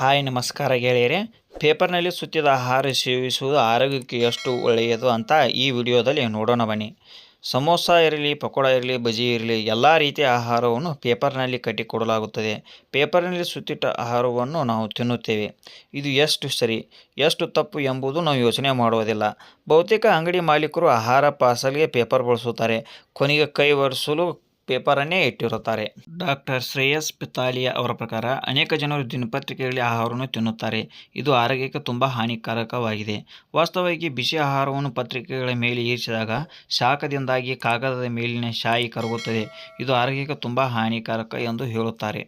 Hi, ನಮಸ್ಕಾರ ಗೆಳೆಯರೆ. ಪೇಪರ್ನಲ್ಲಿ ಸುತ್ತಿದ ಆಹಾರ ಸೇವಿಸುವುದು ಆರೋಗ್ಯಕ್ಕೆ ಎಷ್ಟು ಒಳ್ಳೆಯದು ಅಂತ ಈ ವಿಡಿಯೋದಲ್ಲಿ ನೋಡೋಣ ಬನ್ನಿ. ಸಮೋಸ ಇರಲಿ, ಪಕೋಡ ಇರಲಿ ಬಜಿ ಇರಲಿ, ಎಲ್ಲ ರೀತಿಯ ಆಹಾರವನ್ನು ಪೇಪರ್ನಲ್ಲಿ ಕಟ್ಟಿಕೊಡಲಾಗುತ್ತದೆ. ಪೇಪರ್ನಲ್ಲಿ ಸುತ್ತಿಟ್ಟ ಆಹಾರವನ್ನು ನಾವು ತಿನ್ನುತ್ತೇವೆ. ಇದು ಎಷ್ಟು ಸರಿ, ಎಷ್ಟು ತಪ್ಪು ಎಂಬುದು ನಾವು ಯೋಚನೆ ಮಾಡುವುದಿಲ್ಲ. ಬಹುತೇಕ ಅಂಗಡಿ ಮಾಲೀಕರು ಆಹಾರ ಪಾರ್ಸಲ್ಗೆ ಪೇಪರ್ ಬಳಸುತ್ತಾರೆ. ಕೊನೆಗೆ ಕೈ ಒರೆಸಲು ಪೇಪರನ್ನೇ ಇಟ್ಟಿರುತ್ತಾರೆ. ಡಾಕ್ಟರ್ ಶ್ರೇಯಸ್ ಪಿತಾಲಿಯಾ ಅವರ ಪ್ರಕಾರ ಅನೇಕ ಜನರು ದಿನಪತ್ರಿಕೆಗಳಲ್ಲಿ ಆಹಾರವನ್ನು ತಿನ್ನುತ್ತಾರೆ. ಇದು ಆರೋಗ್ಯಕ್ಕೆ ತುಂಬ ಹಾನಿಕಾರಕವಾಗಿದೆ. ವಾಸ್ತವವಾಗಿ ಬಿಸಿ ಆಹಾರವನ್ನು ಪತ್ರಿಕೆಗಳ ಮೇಲೆ ಇರಿಸಿದಾಗ ಶಾಖದಿಂದಾಗಿ ಕಾಗದದ ಮೇಲಿನ ಶಾಯಿ ಕರಗುತ್ತದೆ. ಇದು ಆರೋಗ್ಯಕ್ಕೆ ತುಂಬ ಹಾನಿಕಾರಕ ಎಂದು ಹೇಳುತ್ತಾರೆ.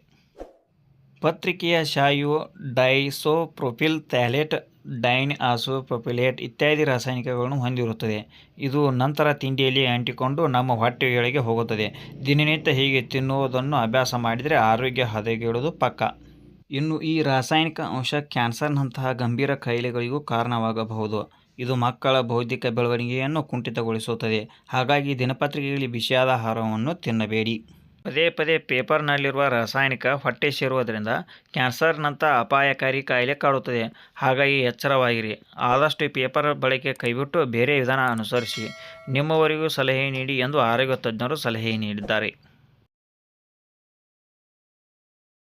ಪತ್ರಿಕೆಯ ಶಾಯಿಯು ಡೈಸೋಪ್ರೊಫಿಲ್ ಥ್ಯಾಲೇಟ್ ಡೈನ್, ಆಸೋಪ್ರೊಪಿಲೇಟ್ ಇತ್ಯಾದಿ ರಾಸಾಯನಿಕಗಳನ್ನು ಹೊಂದಿರುತ್ತದೆ. ಇದು ನಂತರ ತಿಂಡಿಯಲ್ಲಿ ಅಂಟಿಕೊಂಡು ನಮ್ಮ ಹೊಟ್ಟೆಯೊಳಗೆ ಹೋಗುತ್ತದೆ. ದಿನನಿತ್ಯ ಹೀಗೆ ತಿನ್ನುವುದನ್ನು ಅಭ್ಯಾಸ ಮಾಡಿದರೆ ಆರೋಗ್ಯ ಹದಗೆಡುವುದು ಪಕ್ಕ. ಇನ್ನು ಈ ರಾಸಾಯನಿಕ ಅಂಶ ಕ್ಯಾನ್ಸರ್ನಂತಹ ಗಂಭೀರ ಕಾಯಿಲೆಗಳಿಗೂ ಕಾರಣವಾಗಬಹುದು. ಇದು ಮಕ್ಕಳ ಬೌದ್ಧಿಕ ಬೆಳವಣಿಗೆಯನ್ನು ಕುಂಠಿತಗೊಳಿಸುತ್ತದೆ. ಹಾಗಾಗಿ ದಿನಪತ್ರಿಕೆಯಲ್ಲಿ ಬಿಸಿಯಾದ ಆಹಾರವನ್ನು ತಿನ್ನಬೇಡಿ. ಪದೇ ಪದೇ ಪೇಪರ್ನಲ್ಲಿರುವ ರಾಸಾಯನಿಕ ಹೊಟ್ಟೆ ಸೇರುವುದರಿಂದ ಕ್ಯಾನ್ಸರ್ನಂಥ ಅಪಾಯಕಾರಿ ಕಾಯಿಲೆ ಕಾಡುತ್ತದೆ. ಹಾಗಾಗಿ ಎಚ್ಚರವಾಗಿರಿ. ಆದಷ್ಟು ಪೇಪರ್ ಬಳಕೆ ಕೈಬಿಟ್ಟು ಬೇರೆ ವಿಧಾನ ಅನುಸರಿಸಿ. ನಿಮ್ಮವರಿಗೂ ಸಲಹೆ ನೀಡಿ ಎಂದು ಆರೋಗ್ಯ ತಜ್ಞರು ಸಲಹೆ ನೀಡಿದ್ದಾರೆ.